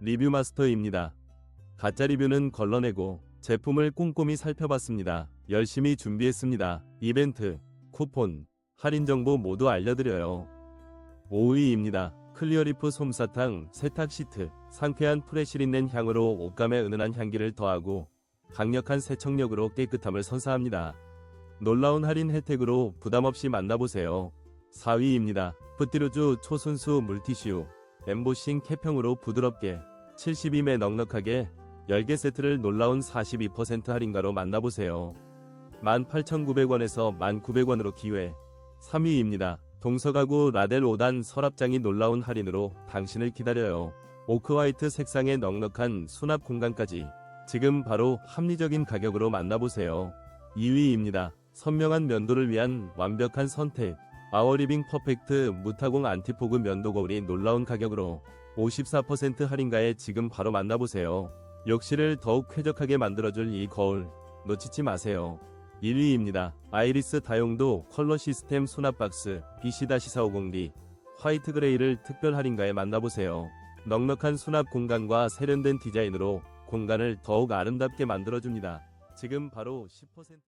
리뷰 마스터입니다. 가짜 리뷰는 걸러내고 제품을 꼼꼼히 살펴봤습니다. 열심히 준비했습니다. 이벤트, 쿠폰, 할인 정보 모두 알려드려요. 5위입니다. 클리어리프 솜사탕 세탁 시트 상쾌한 프레시린 낸 향으로 옷감에 은은한 향기를 더하고 강력한 세척력으로 깨끗함을 선사합니다. 놀라운 할인 혜택으로 부담없이 만나보세요. 4위입니다. 푸티루즈 초순수 물티슈 엠보싱 캡형으로 부드럽게 72매 넉넉하게 10개 세트를 놀라운 42% 할인가로 만나보세요. 18,900원에서 1,900원으로 기회 3위입니다. 동서가구 라델 5단 서랍장이 놀라운 할인으로 당신을 기다려요. 오크화이트 색상의 넉넉한 수납 공간까지 지금 바로 합리적인 가격으로 만나보세요. 2위입니다. 선명한 면도를 위한 완벽한 선택. 아워리빙 퍼펙트 무타공 안티포그 면도 거울이 놀라운 가격으로 54% 할인가에 지금 바로 만나보세요. 욕실을 더욱 쾌적하게 만들어줄 이 거울 놓치지 마세요. 1위입니다. 아이리스 다용도 컬러 시스템 수납 박스 BC-450D 화이트 그레이를 특별 할인가에 만나보세요. 넉넉한 수납 공간과 세련된 디자인으로 공간을 더욱 아름답게 만들어줍니다. 지금 바로 10%